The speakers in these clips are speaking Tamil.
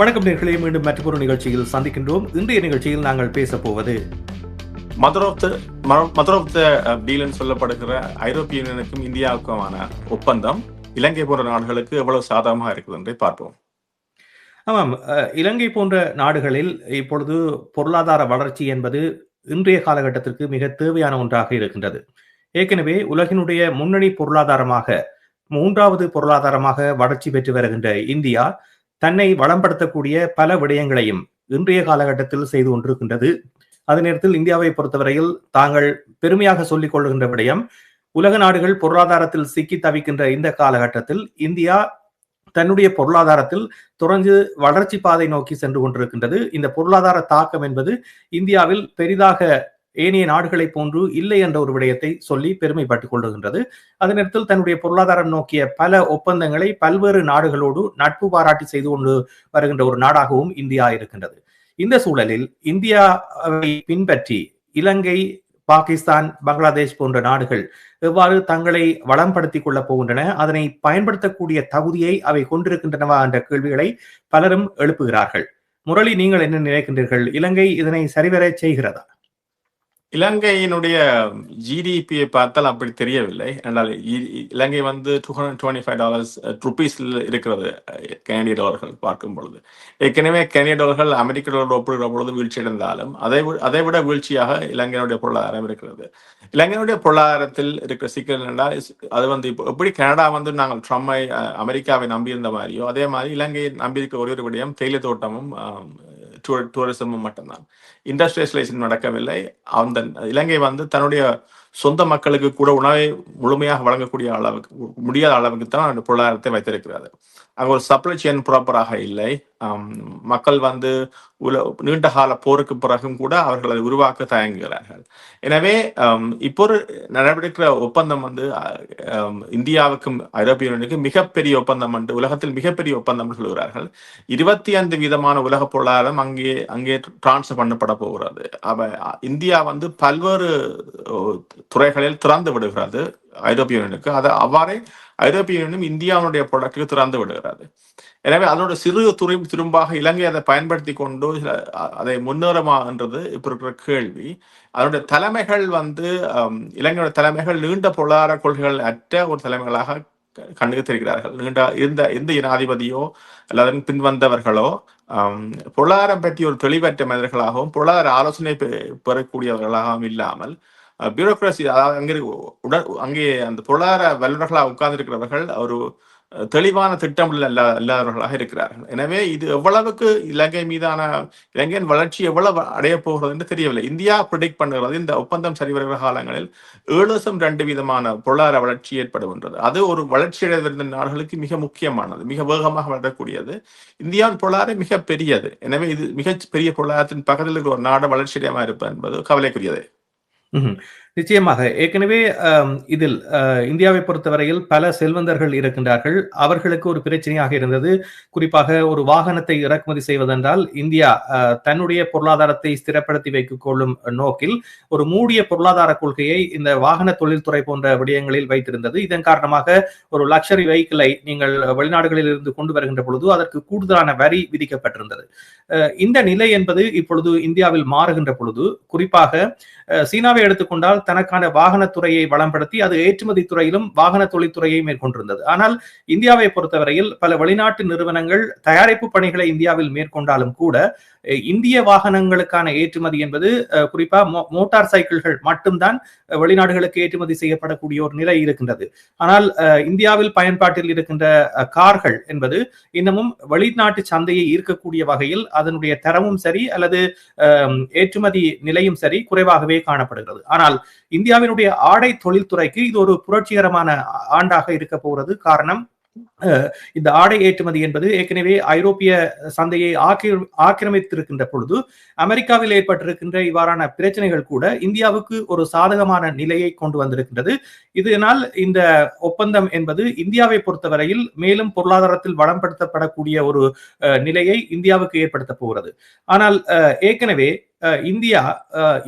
வணக்கம் நேர்களே மீண்டும் மற்றொரு நிகழ்ச்சியில் சந்திக்கின்றோம். இன்றைய நிகழ்ச்சியில் நாங்கள் பேச போவது mother of the mother of the டீல்னு சொல்லப்படுகிற ஐரோப்பிய யூனியனுக்கும் இந்தியாவுக்குமான ஒப்பந்தம் இலங்கை போன்ற நாடுகளுக்கு எவ்வளவு சாதகமாக இருக்குது என்றை பார்ப்போம். ஆமாம் இலங்கை போன்ற நாடுகளில் இப்பொழுது பொருளாதார வளர்ச்சி என்பது இன்றைய காலகட்டத்திற்கு மிக தேவையான ஒன்றாக இருக்கின்றது. ஏற்கனவே உலகினுடைய முன்னணி பொருளாதாரமாக மூன்றாவது பொருளாதாரமாக வளர்ச்சி பெற்று வருகின்ற இந்தியா தன்னை வளம்படுத்தக்கூடிய பல விடயங்களையும் இன்றைய காலகட்டத்தில் செய்து கொண்டிருக்கின்றது. அதே நேரத்தில் இந்தியாவை பொறுத்தவரையில் தாங்கள் பெருமையாக சொல்லிக் கொள்கின்ற விடயம் உலக நாடுகள் பொருளாதாரத்தில் சிக்கி தவிக்கின்ற இந்த காலகட்டத்தில் இந்தியா தன்னுடைய பொருளாதாரத்தில் தொடர்ந்து வளர்ச்சி பாதை நோக்கி சென்று கொண்டிருக்கின்றது. இந்த பொருளாதார தாக்கம் என்பது இந்தியாவில் பெரிதாக ஏனைய நாடுகளை போன்று இல்லை என்ற ஒரு விடயத்தை சொல்லி பெருமைப்பட்டுக் கொள்ளுகின்றது அதே நேரத்தில் தன்னுடைய பொருளாதாரம் நோக்கிய பல ஒப்பந்தங்களை பல்வேறு நாடுகளோடு நட்பு பாராட்டி செய்து கொண்டு வருகின்ற ஒரு நாடாகவும் இந்தியா இருக்கின்றது. இந்த சூழலில் இந்தியாவை பின்பற்றி இலங்கை பாகிஸ்தான் பங்களாதேஷ் போன்ற நாடுகள் எவ்வாறு தங்களை வளம்படுத்திக் கொள்ளப் போகின்றன அதனை பயன்படுத்தக்கூடிய தகுதியை அவை கொண்டிருக்கின்றனவா என்ற கேள்விகளை பலரும் எழுப்புகிறார்கள். முரளி நீங்கள் என்ன நினைக்கின்றீர்கள்? இலங்கை இதனை சரிவர செய்கிறதா? இலங்கையினுடைய ஜிடிபியை பார்த்தால் அப்படி தெரியவில்லை. என்றால் இலங்கை வந்து two hundred twenty five dollars ருபீஸில் இருக்கிறது uh, கனடிய டாலர்கள் பார்க்கும் பொழுது. ஏற்கனவே கனடிய டாலர்கள் அமெரிக்க டாலர் ஒப்பிடுகிற பொழுது வீழ்ச்சி அடைந்தாலும் அதை அதை விட வீழ்ச்சியாக இலங்கையினுடைய பொருளாதாரம் இருக்கிறது. இலங்கையினுடைய பொருளாதாரத்தில் இருக்கிற சிக்கல் என்றால் அது வந்து இப்போ எப்படி கனடா வந்து நாங்கள் ட்ரம்மை அமெரிக்காவை நம்பியிருந்த மாதிரியோ அதே மாதிரி இலங்கையை நம்பியிருக்க ஒரே ஒரு விடயம் தேயிலை தோட்டமும் டூரிசமும் மட்டும்தான். இண்டஸ்ட்ரியலைசேஷன் நடக்கவில்லை. அந்த இலங்கை வந்து தன்னுடைய சொந்த மக்களுக்கு கூட உணவை முழுமையாக வழங்கக்கூடிய அளவுக்கு முடியாத அளவுக்கு தான் அந்த பொருளாதாரத்தை வைத்திருக்கிறது. அங்கே ஒரு சப்ளை செயின் ப்ராப்பராக இல்லை. மக்கள் வந்து உல நீண்ட கால போருக்கு பிறகும் கூட அவர்கள் அதை உருவாக்க தயங்குகிறார்கள். எனவே இப்போ ஒரு நடவடிக்கிற ஒப்பந்தம் வந்து இந்தியாவுக்கும் ஐரோப்பிய யூனியனுக்கும் மிகப்பெரிய ஒப்பந்தம் என்று உலகத்தில் மிகப்பெரிய ஒப்பந்தம் சொல்கிறார்கள். இருபத்தி ஐந்து விதமான உலக பொருளாதாரம் அங்கே அங்கே டிரான்ஸ்ஃபர் பண்ணப்பட போகிறது. அவ இந்தியா வந்து பல்வேறு துறைகளில் திறந்து விடுகிறது ஐரோப்பிய யூனியனுக்கு. அதை அவ்வாறே ஐரோப்பிய யூனியனும் இந்தியாவுடைய ப்ராடக்ட்டுக்கு திறந்து விடுகிறது எனவே அதனோட சிறு துறை திரும்பாக இலங்கை அதை பயன்படுத்தி கொண்டு அதை முன்னேறமான்றது இப்ப இருக்கிற கேள்வி. அதனுடைய தலைமைகள் வந்து இலங்கையோட தலைமைகள் நீண்ட பொருளாதார கொள்கைகள் அற்ற ஒரு தலைமைகளாக க- கண்ணுக்கு தெரிகிறார்கள். நீண்ட இருந்த எந்த ஜனாதிபதியோ அல்லது பின்வந்தவர்களோ பொருளாதாரம் பற்றி ஒரு தெளிவற்ற மனிதர்களாகவும் பொருளாதார ஆலோசனை பெறக்கூடியவர்களாகவும் இல்லாமல் பியூரோக்ராசி அதாவது அங்கே உடல் அங்கே அந்த பொருளாதார வல்லுநர்களாக உட்கார்ந்திருக்கிறவர்கள் ஒரு தெளிவான திட்டம் இல்ல இல்லாதவர்களாக இருக்கிறார்கள். எனவே இது எவ்வளவுக்கு இலங்கை மீதான இலங்கையின் வளர்ச்சி எவ்வளவு அடைய போகிறது என்று தெரியவில்லை. இந்தியா ப்ரிடிக்ட் பண்ணுகிறது இந்த ஒப்பந்தம் சரிவர காலங்களில் ஏழு லட்சம் ரெண்டு விதமான பொருளாதார வளர்ச்சி ஏற்படுகின்றது. அது ஒரு வளர்ச்சி அடைந்த நாடுகளுக்கு மிக முக்கியமானது மிக வேகமாக வளரக்கூடியது. இந்தியாவின் பொருளாதாரம் மிக பெரியது. எனவே இது மிக பெரிய பொருளாதாரத்தின் பக்கத்தில் இருக்கிற ஒரு நாடு வளர்ச்சி இருப்பது என்பது கவலைக்குரியது. Mm-hmm. நிச்சயமாக. ஏற்கனவே இதில் இந்தியாவை பொறுத்தவரையில் பல செல்வந்தர்கள் இருக்கின்றார்கள். அவர்களுக்கு ஒரு பிரச்சனையாக இருந்தது. குறிப்பாக ஒரு வாகனத்தை இறக்குமதி செய்வதென்றால் இந்தியா தன்னுடைய பொருளாதாரத்தை ஸ்திரப்படுத்தி வைத்துக் கொள்ளும் நோக்கில் ஒரு மூடிய பொருளாதார கொள்கையை இந்த வாகன தொழில்துறை போன்ற விடயங்களில் வைத்திருந்தது. இதன் காரணமாக ஒரு லக்ஷரி வெஹிக்கிளை நீங்கள் வெளிநாடுகளில் இருந்து கொண்டு வருகின்ற பொழுது அதற்கு கூடுதலான வரி விதிக்கப்பட்டிருந்தது. இந்த நிலை என்பது இப்பொழுது இந்தியாவில் மாறுகின்ற பொழுது குறிப்பாக சீனாவை எடுத்துக்கொண்டால் தனக்கான வாகனத்துறையை வளம்படுத்தி அது ஏற்றுமதி துறையிலும் வாகன தொழில்துறையை மேற்கொண்டிருந்தது. ஆனால் இந்தியாவை பொறுத்தவரையில் பல வெளிநாட்டு நிறுவனங்கள் தயாரிப்பு பணிகளை இந்தியாவில் மேற்கொண்டாலும் கூட இந்திய வாகனங்களுக்கான ஏற்றுமதி என்பது குறிப்பா மோட்டார் சைக்கிள்கள் மட்டும்தான் வெளிநாடுகளுக்கு ஏற்றுமதி செய்யப்படக்கூடிய ஒரு நிலை இருக்கின்றது. ஆனால் இந்தியாவில் பயன்பாட்டில் இருக்கின்ற கார்கள் என்பது இன்னமும் வெளிநாட்டு சந்தையை ஈர்க்கக்கூடிய வகையில் அதனுடைய தரமும் சரி அல்லது ஏற்றுமதி நிலையும் சரி குறைவாகவே காணப்படுகிறது. ஆனால் இந்தியாவினுடைய ஆடை தொழில்துறைக்கு இது ஒரு புரட்சிகரமான ஆண்டாக இருக்க போகிறது. காரணம் இந்த ஆடை ஏற்றுமதி என்பது ஏற்கனவே ஐரோப்பிய சந்தையை ஆக்கிரமித்திருக்கின்ற பொழுது அமெரிக்காவில் ஏற்பட்டிருக்கின்ற இவ்வாறான பிரச்சனைகள் கூட இந்தியாவுக்கு ஒரு சாதகமான நிலையை கொண்டு வந்திருக்கின்றது. இதனால் இந்த ஒப்பந்தம் என்பது இந்தியாவை பொறுத்தவரையில் மேலும் பொருளாதாரத்தில் வளம்படுத்தப்படக்கூடிய ஒரு அஹ், நிலையை இந்தியாவுக்கு ஏற்படுத்த போகிறது. ஆனால் அஹ், ஏற்கனவே இந்தியா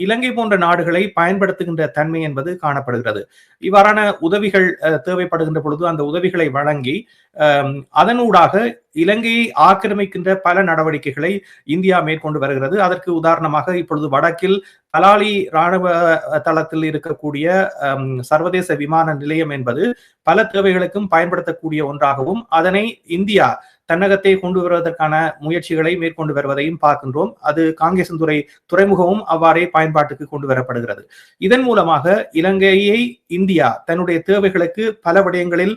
இலங்கை போன்ற நாடுகளை பயன்படுத்துகின்ற தன்மை என்பது காணப்படுகிறது. இவ்வாறான உதவிகள் தேவைப்படுகின்ற பொழுது அந்த உதவிகளை வழங்கி அதனூடாக இலங்கையை ஆக்கிரமிக்கின்ற பல நடவடிக்கைகளை இந்தியா மேற்கொண்டு வருகிறது. அதற்கு உதாரணமாக இப்பொழுது வடக்கில் தலாலி ராணுவ தளத்தில் இருக்கக்கூடிய சர்வதேச விமான நிலையம் என்பது பல தேவைகளுக்கும் பயன்படுத்தக்கூடிய ஒன்றாகவும் அதனை இந்தியா தன்னகத்தை கொண்டு வருவதற்கான முயற்சிகளை மேற்கொண்டு வருவதையும் பார்க்கின்றோம். அது காங்கேசன்துறை துறைமுகமும் அவ்வாறே பயன்பாட்டுக்கு கொண்டு வரப்படுகிறது. இதன் மூலமாக இலங்கையை இந்தியா தன்னுடைய தேவைகளுக்கு பல விடயங்களில்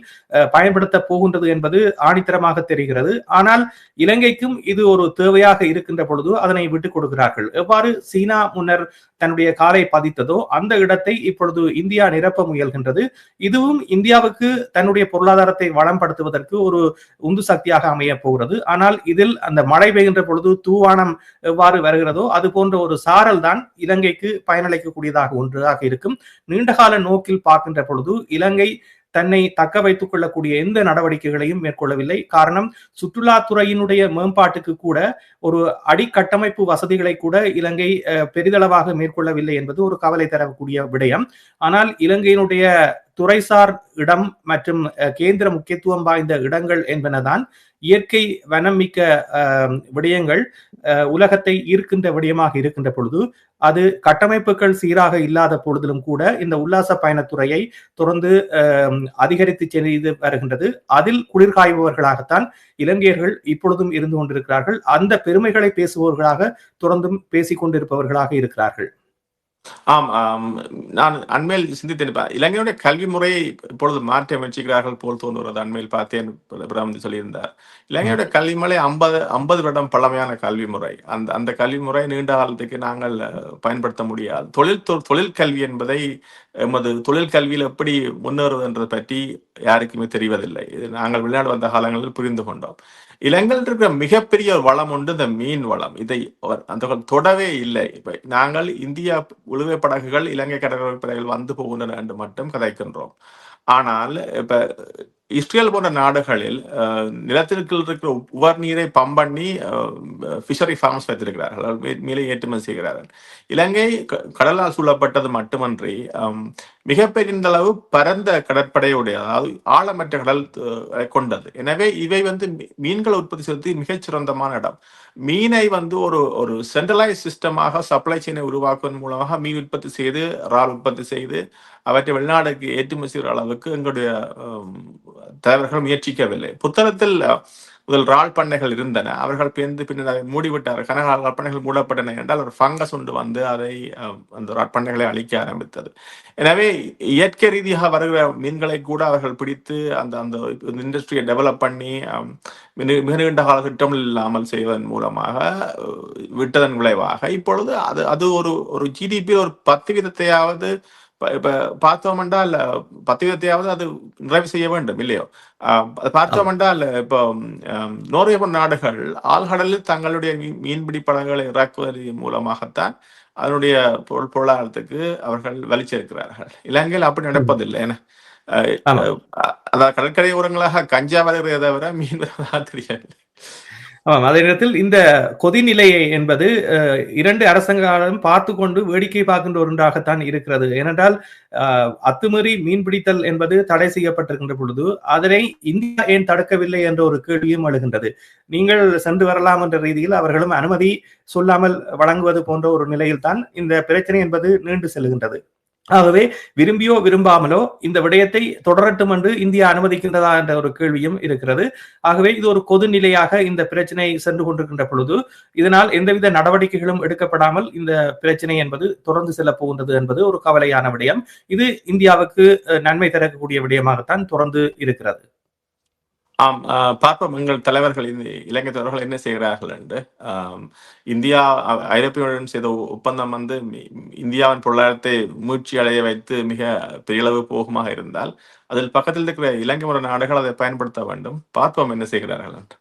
பயன்படுத்த போகின்றது என்பது ஆணித்தரமாக தெரிகிறது. ஆனால் இலங்கைக்கும் இது ஒரு தேவையாக இருக்கின்ற பொழுது அதனை விட்டுக் கொடுக்கிறார்கள். எவ்வாறு சீனா முன்னர் தன்னுடைய காலை பதித்ததோ அந்த இடத்தை இப்பொழுது இந்தியா நிரப்ப முயல்கின்றது. இதுவும் இந்தியாவுக்கு தன்னுடைய பொருளாதாரத்தை வளம்படுத்துவதற்கு ஒரு உந்து சக்தியாக அமைய போகிறது. ஆனால் இதில் அந்த மழை பெய்கின்ற பொழுது தூவானம் எவ்வாறு வருகிறதோ அது போன்ற ஒரு சாரல் தான் இலங்கைக்கு பயனளிக்கக்கூடியதாக ஒன்றாக இருக்கும். நீண்டகால நோக்கில் பார்க்கின்ற பொழுது இலங்கை தன்னை தக்க வைத்துக் கொள்ளக்கூடிய எந்த நடவடிக்கைகளையும் மேற்கொள்ளவில்லை. காரணம் சுற்றுலாத்துறையினுடைய மேம்பாட்டுக்கு கூட ஒரு அடிக்கட்டமைப்பு வசதிகளை கூட இலங்கை பெரிதளவாக மேற்கொள்ளவில்லை என்பது ஒரு கவலை தரக்கூடிய விடயம். ஆனால் இலங்கையினுடைய துறைசார் இடம் மற்றும் கேந்திர முக்கியத்துவம் வாய்ந்த இடங்கள் என்பனதான் இயற்கை வனம் மிக்க விடயங்கள் உலகத்தை ஈர்க்கின்ற விடயமாக இருக்கின்ற பொழுது அது கட்டமைப்புகள் சீராக இல்லாத பொழுதிலும் கூட இந்த உல்லாச பயணத்துறையை தொடர்ந்து அதிகரித்து செய்து வருகின்றது. அதில் குளிர்காய்பவர்களாகத்தான் இலங்கையர்கள் இப்பொழுதும் இருந்து கொண்டிருக்கிறார்கள். அந்த பெருமைகளை பேசுபவர்களாக தொடர்ந்தும் பேசிக் கொண்டிருப்பவர்களாக இருக்கிறார்கள். ஆம் நான் அண்மையில் சிந்தித்தேன். இலங்கையுடைய கல்வி முறையை இப்பொழுது மாற்ற முயற்சிக்கிறார்கள் போல் தோன்றுகிறது. அண்மையில் பார்த்தேன் பிரதமர் சொல்லியிருந்தார். இலங்கையுடைய கல்வி முறை ஐம்பது ஐம்பது வருடம் பழமையான கல்வி முறை. அந்த அந்த கல்வி முறை நீண்ட காலத்துக்கு நாங்கள் பயன்படுத்த முடியாது. தொழில் தொழில் கல்வி என்பதை எமது தொழில் கல்வியில் எப்படி முன்னேறுவதுன்றதை பற்றி யாருக்குமே தெரிவதில்லை. இது நாங்கள் வெளிநாடு வந்த காலங்களில் புரிந்து கொண்டோம். இலங்கையில் இருக்கிற மிகப்பெரிய ஒரு வளம் உண்டு இந்த மீன் வளம். இதை அந்த தொடவே இல்லை. நாங்கள் இந்தியா உளுவை படகுகள் இலங்கை கடற்கரை வந்து போகின்றன என்று மட்டும் கதைக்கின்றோம். ஆனால் இப்ப இஸ்ரேல் போன்ற நாடுகளில் அஹ், நிலத்திற்குள் இருக்கிற உவர் நீரை பம்ப் பண்ணி ஃபிஷரி ஃபார்ம்ஸ் வைத்திருக்கிறார்கள். மேலே மீனை ஏற்றுமதி செய்கிறார்கள். இலங்கை க- கடலால் சூழப்பட்டது மட்டுமன்றி மிகப்பெரிய அளவு பரந்த கடற்படையுடைய அதாவது ஆழமற்ற கடல் கொண்டது. எனவே இவை வந்து மீன்களை உற்பத்தி செய்வது மிகச்சிறந்தமான இடம். மீனை வந்து ஒரு ஒரு சென்ட்ரலைஸ் சிஸ்டமாக சப்ளை செயினை உருவாக்குவதன் மூலமாக மீன் உற்பத்தி செய்து இறால் உற்பத்தி செய்து அவற்றை வெளிநாடுக்கு ஏற்றுமதி செய்கிற அளவுக்கு எங்களுடைய தலைவர்கள் முயற்சிக்கவில்லை. புத்தகத்தில் முதல் இறால் பண்ணைகள் இருந்தன. அவர்கள் பிறந்து பின்னர் அதை மூடிவிட்டார் கனகால் பண்ணைகள் மூடப்பட்டன என்றால் ஒரு ஃபங்கஸ் ஒன்று வந்து அதை அந்த ராட்பண்ணைகளை பண்ணைகளை அழிக்க ஆரம்பித்தது. எனவே இயற்கை ரீதியாக வருகிற மீன்களை கூட அவர்கள் பிடித்து அந்த அந்த இண்டஸ்ட்ரியை டெவலப் பண்ணி மிக நீண்ட கால திட்டம் இல்லாமல் செய்வதன் மூலமாக விட்டதன் விளைவாக இப்பொழுது அது அது ஒரு ஒரு ஜிடிபி ஒரு பத்து வீதத்தையாவது இப்ப இப்ப பார்த்தோம் என்றால் பத்து வீதத்தையாவது அது நிறைவு செய்ய வேண்டும் இல்லையோ ஆஹ் அது பார்த்தோம் என்றால் இப்போ நோர்வே போன்ற நாடுகள் ஆழ்கடலில் தங்களுடைய மீன்பிடி படகுகளை இறக்குவதன் மூலமாகத்தான் அதனுடைய பொருள் பொருளாதாரத்துக்கு அவர்கள் வலிச்சிருக்கிறார்கள் இலங்கையில் அப்படி நடப்பதில்லை ஏன்னா அதாவது கடற்கரை ஓரங்களாக கஞ்சா வருகிறதை தவிர மீன் தெரியாது ஆமாம். அதே நேரத்தில் இந்த கொதிநிலையை என்பது இரண்டு அரசாங்கம் பார்த்து கொண்டு வேடிக்கை பார்க்கின்ற ஒன்றாகத்தான் இருக்கிறது. ஏனென்றால் அத்துமீறி மீன்பிடித்தல் என்பது தடை செய்யப்பட்டிருக்கின்ற பொழுது அதனை இந்தியா ஏன் தடுக்கவில்லை என்ற ஒரு கேள்வியும் எழுகின்றது. நீங்கள் சென்று வரலாம் என்ற ரீதியில் அவர்களும் அனுமதி சொல்லாமல் வழங்குவது போன்ற ஒரு நிலையில்தான் இந்த பிரச்சனை என்பது நீண்டு செல்கின்றது. ஆகவே விரும்பியோ விரும்பாமலோ இந்த விடயத்தை தொடரட்டும் என்று இந்தியா அனுமதிக்கின்றதா என்ற ஒரு கேள்வியும் இருக்கிறது. ஆகவே இது ஒரு கொது நிலையாக இந்த பிரச்சனை சென்று கொண்டிருக்கின்ற பொழுது இதனால் எந்தவித நடவடிக்கைகளும் எடுக்கப்படாமல் இந்த பிரச்சனை என்பது தொடர்ந்து செல்ல போகின்றது என்பது ஒரு கவலையான விடயம். இது இந்தியாவுக்கு நன்மை தரக்கூடிய விடயமாகத்தான் தொடர்ந்து இருக்கிறது. ஆம் ஆஹ் பார்ப்போம். எங்கள் தலைவர்கள் இந்த இலங்கை தலைவர்கள் என்ன செய்கிறார்கள் என்று. இந்தியா அ- செய்த ஒப்பந்தம் வந்து இந்தியாவின் பொருளாதாரத்தை மீட்சி அடைய வைத்து மிக பெரியளவு போகுமாக இருந்தால் அதில் பக்கத்தில் இருக்கிற இலங்கை முறை நாடுகள் அதை பயன்படுத்த வேண்டும். பார்ப்போம் என்ன செய்கிறார்கள் என்று.